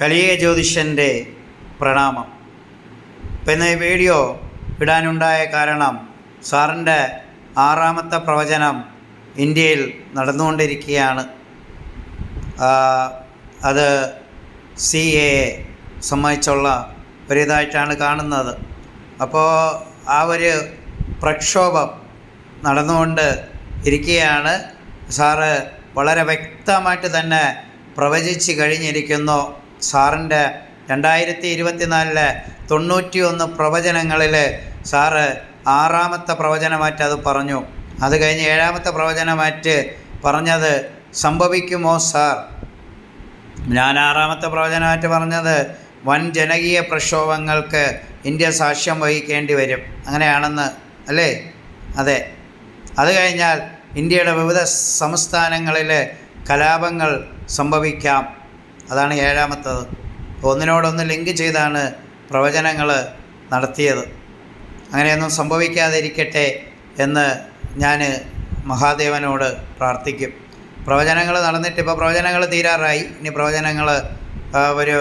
കലിയ ജ്യോതിഷന്റെ പ്രണാമം. ഇപ്പം ഇന്ന് വീഡിയോ ഇടാനുണ്ടായ കാരണം സാറിന്റെ ആറാമത്തെ പ്രവചനം ഇന്ത്യയിൽ നടന്നുകൊണ്ടിരിക്കുകയാണ്. അത് സി എ സംബന്ധിച്ചുള്ള ഒരിതായിട്ടാണ് കാണുന്നത്. അപ്പോൾ ആ ഒരു പ്രക്ഷോഭം നടന്നുകൊണ്ട് ഇരിക്കുകയാണ്. സാറ് വളരെ വ്യക്തമായിട്ട് തന്നെ പ്രവചിച്ച് കഴിഞ്ഞിരിക്കുന്നു. സാറിന്റെ രണ്ടായിരത്തി ഇരുപത്തിനാലിലെ തൊണ്ണൂറ്റി ഒന്ന് പ്രവചനങ്ങളിൽ സാറ് ആറാമത്തെ പ്രവചനമായിട്ട് അത് പറഞ്ഞു. അത് കഴിഞ്ഞ് ഏഴാമത്തെ പ്രവചനമായിട്ട് പറഞ്ഞത് സംഭവിക്കുമോ സാർ? ഞാൻ ആറാമത്തെ പ്രവചനമായിട്ട് പറഞ്ഞത് വൻ ജനകീയ പ്രക്ഷോഭങ്ങൾക്ക് ഇന്ത്യ സാക്ഷ്യം വഹിക്കേണ്ടി വരും. അങ്ങനെയാണെന്ന് അല്ലേ? അതെ. അത് കഴിഞ്ഞാൽ ഇന്ത്യയുടെ വിവിധ സംസ്ഥാനങ്ങളിലെ കലാപങ്ങൾ സംഭവിക്കാം. അതാണ് ഏഴാമത്തത്. ഒന്നിനോടൊന്ന് ലിങ്ക് ചെയ്താണ് പ്രവചനങ്ങൾ നടത്തിയത്. അങ്ങനെയൊന്നും സംഭവിക്കാതിരിക്കട്ടെ എന്ന് ഞാൻ മഹാദേവനോട് പ്രാർത്ഥിക്കും. പ്രവചനങ്ങൾ നടന്നിട്ട് ഇപ്പോൾ പ്രവചനങ്ങൾ തീരാറായി. ഇനി പ്രവചനങ്ങൾ ഒരു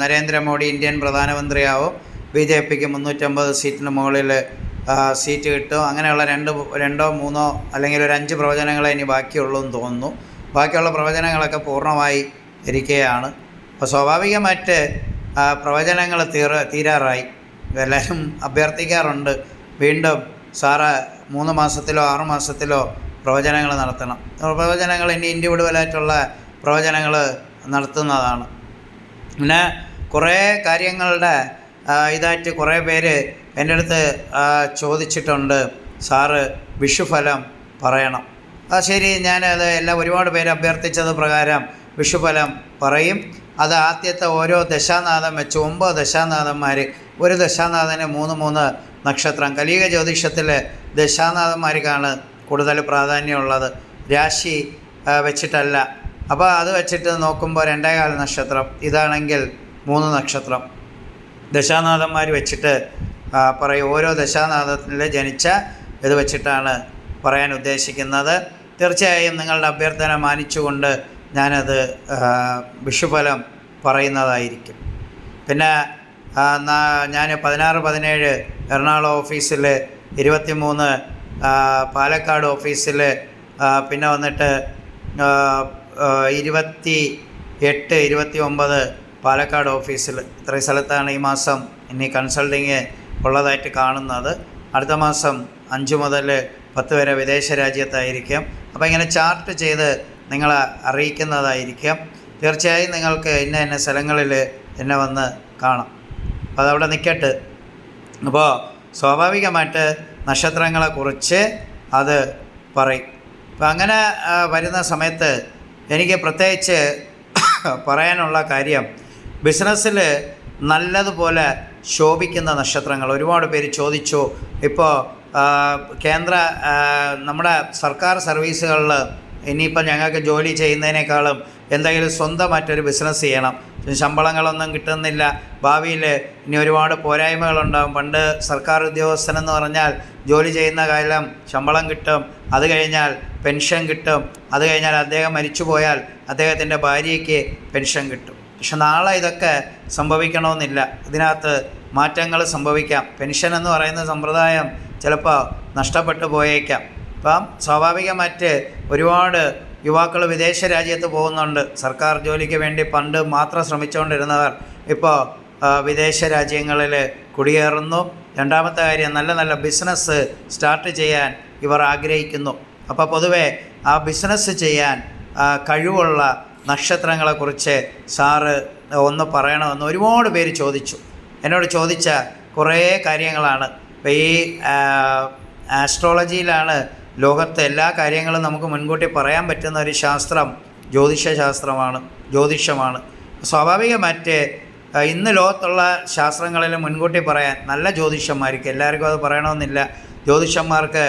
നരേന്ദ്രമോദി ഇന്ത്യൻ പ്രധാനമന്ത്രിയാവും. ബി ജെ പിക്ക് മുന്നൂറ്റമ്പത് സീറ്റിന് മുകളിൽ സീറ്റ് കിട്ടും. അങ്ങനെയുള്ള രണ്ട് രണ്ടോ മൂന്നോ അല്ലെങ്കിൽ ഒരു അഞ്ച് പ്രവചനങ്ങളെ ഇനി ബാക്കിയുള്ളൂ എന്ന് തോന്നുന്നു. ബാക്കിയുള്ള പ്രവചനങ്ങളൊക്കെ പൂർണമായി ഇരിക്കുകയാണ് അപ്പോൾ സ്വാഭാവികമായിട്ട് പ്രവചനങ്ങൾ തീർ തീരാറായി. എല്ലാവരും അഭ്യർത്ഥിക്കാറുണ്ട് വീണ്ടും സാറ് മൂന്ന് മാസത്തിലോ ആറു മാസത്തിലോ പ്രവചനങ്ങൾ നടത്തണം. പ്രവചനങ്ങൾ ഇനി ഇൻഡിവിഡ്വലായിട്ടുള്ള പ്രവചനങ്ങൾ നടത്തുന്നതാണ്. പിന്നെ കുറേ കാര്യങ്ങളുടെ ഇതായിട്ട് കുറേ പേര് എന്റെ അടുത്ത് ചോദിച്ചിട്ടുണ്ട്. സാറ് വിഷുഫലം പറയണം. ആ ശരി ഞാനത് എല്ലാം ഒരുപാട് പേര് അഭ്യർത്ഥിച്ചത് പ്രകാരം വിഷുഫലം പറയും. അത് ആദ്യത്തെ ഓരോ ദശാനാഥം വെച്ച് ഒമ്പത് ദശാനാഥന്മാർ ഒരു ദശാനാഥന് മൂന്ന് മൂന്ന് നക്ഷത്രം. കലിക ജ്യോതിഷത്തിൽ ദശാനാഥന്മാർക്കാണ് കൂടുതൽ പ്രാധാന്യമുള്ളത്. രാശി വെച്ചിട്ടല്ല. അപ്പോൾ അത് വെച്ചിട്ട് നോക്കുമ്പോൾ രണ്ടേകാല നക്ഷത്രം ഇതാണെങ്കിൽ മൂന്ന് നക്ഷത്രം. ദശാനാഥന്മാർ വെച്ചിട്ട് പറയും. ഓരോ ദശാനാഥത്തിൽ ജനിച്ച ഇത് വെച്ചിട്ടാണ് പറയാൻ ഉദ്ദേശിക്കുന്നത്. തീർച്ചയായും നിങ്ങളുടെ അഭ്യർത്ഥന മാനിച്ചുകൊണ്ട് ഞാനത് വിഷുഫലം പറയുന്നതായിരിക്കും. പിന്നെ ഞാൻ പതിനാറ് പതിനേഴ് എറണാകുളം ഓഫീസിൽ ഇരുപത്തി മൂന്ന് പാലക്കാട് ഓഫീസിൽ പിന്നെ വന്നിട്ട് ഇരുപത്തി എട്ട് ഇരുപത്തി ഒമ്പത് പാലക്കാട് ഓഫീസിൽ ഇത്രയും സ്ഥലത്താണ് ഈ മാസം ഇനി കൺസൾട്ടിങ് ഉള്ളതായിട്ട് കാണുന്നത്. അടുത്ത മാസം അഞ്ച് മുതൽ പത്ത് വരെ വിദേശ രാജ്യത്തായിരിക്കും. അപ്പോൾ ഇങ്ങനെ ചാർട്ട് ചെയ്ത് നിങ്ങളെ അറിയിക്കുന്നതായിരിക്കും. തീർച്ചയായും നിങ്ങൾക്ക് ഇന്ന ഇന്ന സ്ഥലങ്ങളിൽ എന്നെ വന്ന് കാണാം. അപ്പോൾ അതവിടെ നിൽക്കട്ടെ അപ്പോൾ സ്വാഭാവികമായിട്ട് നക്ഷത്രങ്ങളെക്കുറിച്ച് അത് പറയും. അപ്പം അങ്ങനെ വരുന്ന സമയത്ത് എനിക്ക് പ്രത്യേകിച്ച് പറയാനുള്ള കാര്യം ബിസിനസ്സിൽ നല്ലതുപോലെ ശോഭിക്കുന്ന നക്ഷത്രങ്ങൾ ഒരുപാട് പേര് ചോദിച്ചു. ഇപ്പോൾ കേന്ദ്ര നമ്മുടെ സർക്കാർ സർവീസുകളിൽ ഇനിയിപ്പോൾ ഞങ്ങൾക്ക് ജോലി ചെയ്യുന്നതിനേക്കാളും എന്തെങ്കിലും സ്വന്തമായിട്ടൊരു ബിസിനസ് ചെയ്യണം. ശമ്പളങ്ങളൊന്നും കിട്ടുന്നില്ല. ഭാവിയിൽ ഇനി ഒരുപാട് പോരായ്മകളുണ്ടാകും പണ്ട് സർക്കാർ ഉദ്യോഗസ്ഥനെന്ന് പറഞ്ഞാൽ ജോലി ചെയ്യുന്ന കാലം ശമ്പളം കിട്ടും അത് കഴിഞ്ഞാൽ പെൻഷൻ കിട്ടും അത് കഴിഞ്ഞാൽ അദ്ദേഹം മരിച്ചു പോയാൽ അദ്ദേഹത്തിന്റെ ഭാര്യയ്ക്ക് പെൻഷൻ കിട്ടും. പക്ഷെ നാളെ ഇതൊക്കെ സംഭവിക്കണമെന്നില്ല. ഇതിനകത്ത് മാറ്റങ്ങൾ സംഭവിക്കാം. പെൻഷൻ എന്ന് പറയുന്ന സമ്പ്രദായം ചിലപ്പോൾ നഷ്ടപ്പെട്ടു പോയേക്കാം. അപ്പം സ്വാഭാവികമായിട്ട് ഒരുപാട് യുവാക്കൾ വിദേശ രാജ്യത്ത് പോകുന്നുണ്ട്. സർക്കാർ ജോലിക്ക് വേണ്ടി പണ്ട് മാത്രം ശ്രമിച്ചുകൊണ്ടിരുന്നവർ ഇപ്പോൾ വിദേശ രാജ്യങ്ങളിൽ കുടിയേറുന്നു. രണ്ടാമത്തെ കാര്യം നല്ല നല്ല ബിസിനസ് സ്റ്റാർട്ട് ചെയ്യാൻ ഇവർ ആഗ്രഹിക്കുന്നു. അപ്പോൾ പൊതുവെ ആ ബിസിനസ് ചെയ്യാൻ കഴിവുള്ള നക്ഷത്രങ്ങളെക്കുറിച്ച് സാറ് ഒന്ന് പറയണമെന്ന് ഒരുപാട് പേര് ചോദിച്ചു. എന്നോട് ചോദിച്ച കുറേ കാര്യങ്ങളാണ്. ഇപ്പോൾ ഈ ആസ്ട്രോളജിയിലാണ് ലോകത്തെ എല്ലാ കാര്യങ്ങളും നമുക്ക് മുൻകൂട്ടി പറയാൻ പറ്റുന്ന ഒരു ശാസ്ത്രം ജ്യോതിഷശാസ്ത്രമാണ് ജ്യോതിഷമാണ്. സ്വാഭാവികമായിട്ട് ഇന്ന് ലോകത്തുള്ള ശാസ്ത്രങ്ങളിൽ മുൻകൂട്ടി പറയാൻ നല്ല ജ്യോതിഷന്മാർക്ക് എല്ലാവർക്കും അത് പറയണമെന്നില്ല. ജ്യോതിഷന്മാർക്ക്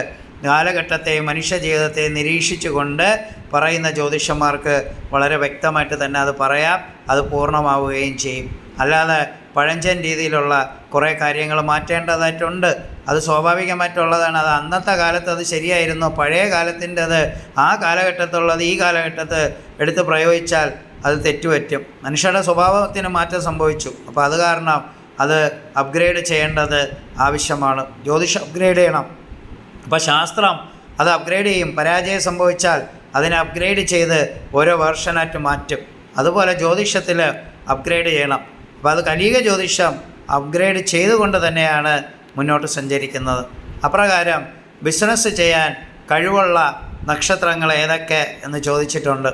കാലഘട്ടത്തെയും മനുഷ്യ ജീവിതത്തെ നിരീക്ഷിച്ചുകൊണ്ട് പറയുന്ന ജ്യോതിഷന്മാർക്ക് വളരെ വ്യക്തമായിട്ട് തന്നെ അത് പറയാം അത് പൂർണമാവുകയും ചെയ്യും. അല്ലാതെ പഴഞ്ചൻ രീതിയിലുള്ള കുറേ കാര്യങ്ങൾ മാറ്റേണ്ടതായിട്ടുണ്ട്. അത് സ്വാഭാവികമായിട്ടുള്ളതാണ്. അത് അന്നത്തെ കാലത്ത് അത് ശരിയായിരുന്നു. പഴയ കാലത്തിന്റെ അത് ആ കാലഘട്ടത്തുള്ളത് ഈ കാലഘട്ടത്ത് എടുത്ത് പ്രയോഗിച്ചാൽ അത് തെറ്റുപറ്റും. മനുഷ്യരുടെ സ്വഭാവത്തിന് മാറ്റം സംഭവിച്ചു. അപ്പോൾ അത് കാരണം അത് അപ്ഗ്രേഡ് ചെയ്യേണ്ടത് ആവശ്യമാണ്. ജ്യോതിഷം അപ്ഗ്രേഡ് ചെയ്യണം. അപ്പോൾ ശാസ്ത്രം അത് അപ്ഗ്രേഡ് ചെയ്യും. പരാജയം സംഭവിച്ചാൽ അതിനെ അപ്ഗ്രേഡ് ചെയ്ത് ഓരോ വേർഷനായിട്ട് മാറ്റും. അതുപോലെ ജ്യോതിഷത്തിൽ അപ്ഗ്രേഡ് ചെയ്യണം. അപ്പോൾ അത് കലിക ജ്യോതിഷം അപ്ഗ്രേഡ് ചെയ്തുകൊണ്ട് തന്നെയാണ് മുന്നോട്ട് സഞ്ചരിക്കുന്നത്. അപ്രകാരം ബിസിനസ് ചെയ്യാൻ കഴിവുള്ള നക്ഷത്രങ്ങൾ ഏതൊക്കെ എന്ന് ചോദിച്ചിട്ടുണ്ട്.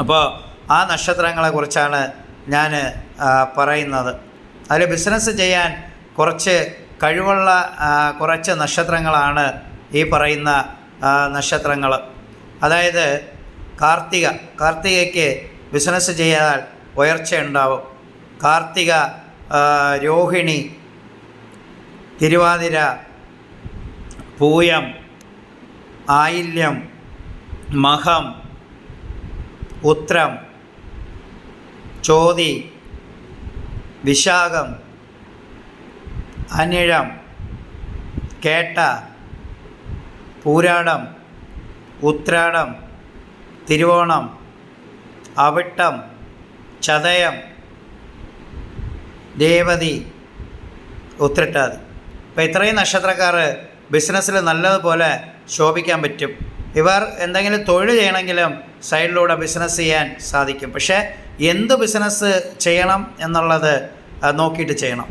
അപ്പോൾ ആ നക്ഷത്രങ്ങളെക്കുറിച്ചാണ് ഞാൻ പറയുന്നത്. അതിൽ ബിസിനസ് ചെയ്യാൻ കുറച്ച് കഴിവുള്ള കുറച്ച് നക്ഷത്രങ്ങളാണ് ഈ പറയുന്ന നക്ഷത്രങ്ങൾ. അതായത് കാർത്തിക. കാർത്തികയ്ക്ക് ബിസിനസ് ചെയ്താൽ ഉയർച്ച ഉണ്ടാവും കാർത്തിക രോഹിണി തിരുവാതിര പൂയം ആയില്യം മഹം ഉത്രം ചോതി വിശാഖം അനിഴം കേട്ട പൂരാടം ഉത്രാടം തിരുവോണം അവിട്ടം ചതയം രേവതി ഉത്രട്ടാതി. അപ്പോൾ ഇത്രയും നക്ഷത്രക്കാർ ബിസിനസ്സിൽ നല്ലതുപോലെ ശോഭിക്കാൻ പറ്റും. ഇവർ എന്തെങ്കിലും തൊഴിൽ ചെയ്യണമെങ്കിലും സൈഡിലൂടെ ബിസിനസ് ചെയ്യാൻ സാധിക്കും. പക്ഷേ എന്ത് ബിസിനസ് ചെയ്യണം എന്നുള്ളത് നോക്കിയിട്ട് ചെയ്യണം.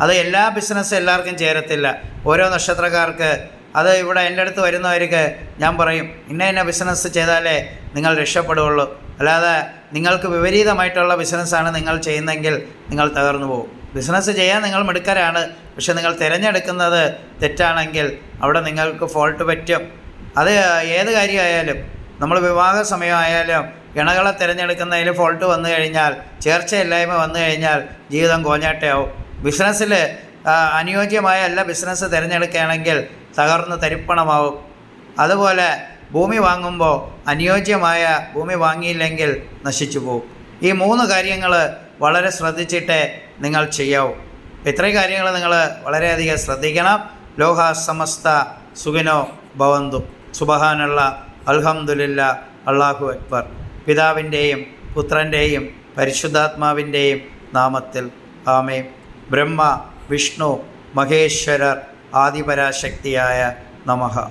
അത് എല്ലാ ബിസിനസ്സും എല്ലാവർക്കും ചേരത്തില്ല. ഓരോ നക്ഷത്രക്കാർക്ക് അത് ഇവിടെ എന്റെ അടുത്ത് വരുന്നവർക്ക് ഞാൻ പറയും ഇന്ന ഇന്ന ബിസിനസ് ചെയ്താലേ നിങ്ങൾ രക്ഷപ്പെടുകയുള്ളൂ. അല്ലാതെ നിങ്ങൾക്ക് വിപരീതമായിട്ടുള്ള ബിസിനസ്സാണ് നിങ്ങൾ ചെയ്യുന്നതെങ്കിൽ നിങ്ങൾ തകർന്നു പോകും. ബിസിനസ് ചെയ്യാൻ നിങ്ങൾ മിടുക്കരാണ് പക്ഷെ നിങ്ങൾ തിരഞ്ഞെടുക്കുന്നത് തെറ്റാണെങ്കിൽ അവിടെ നിങ്ങൾക്ക് ഫോൾട്ട് പറ്റും. അത് ഏത് കാര്യമായാലും നമ്മൾ വിവാഹ സമയമായാലും ഇണകളെ തിരഞ്ഞെടുക്കുന്നതിൽ ഫോൾട്ട് വന്നു കഴിഞ്ഞാൽ ചേർച്ചയില്ലായ്മ വന്നു കഴിഞ്ഞാൽ ജീവിതം കോഞ്ഞാട്ടയാവും. ബിസിനസ്സിൽ അനുയോജ്യമായ എല്ലാ ബിസിനസ് തിരഞ്ഞെടുക്കുകയാണെങ്കിൽ തകർന്ന് തരിപ്പണമാവും. അതുപോലെ ഭൂമി വാങ്ങുമ്പോൾ അനുയോജ്യമായ ഭൂമി വാങ്ങിയില്ലെങ്കിൽ നശിച്ചു പോകും ഈ മൂന്ന് കാര്യങ്ങൾ വളരെ ശ്രദ്ധിച്ചിട്ട് നിങ്ങൾ ചെയ്യാവൂ. ഇത്രയും കാര്യങ്ങൾ നിങ്ങൾ വളരെയധികം ശ്രദ്ധിക്കണം. ലോഹ സമസ്ത സുഖിനോ ഭവന്തു. സുബഹാനുള്ള അൽഹമുല്ല അള്ളാഹു അക്ബർ. പിതാവിന്റെയും പുത്രന്റെയും പരിശുദ്ധാത്മാവിന്റെയും നാമത്തിൽ ആമേ ബ്രഹ്മ വിഷ്ണു മഹേശ്വരർ ആദിപരാശക്തിയായ നമഃ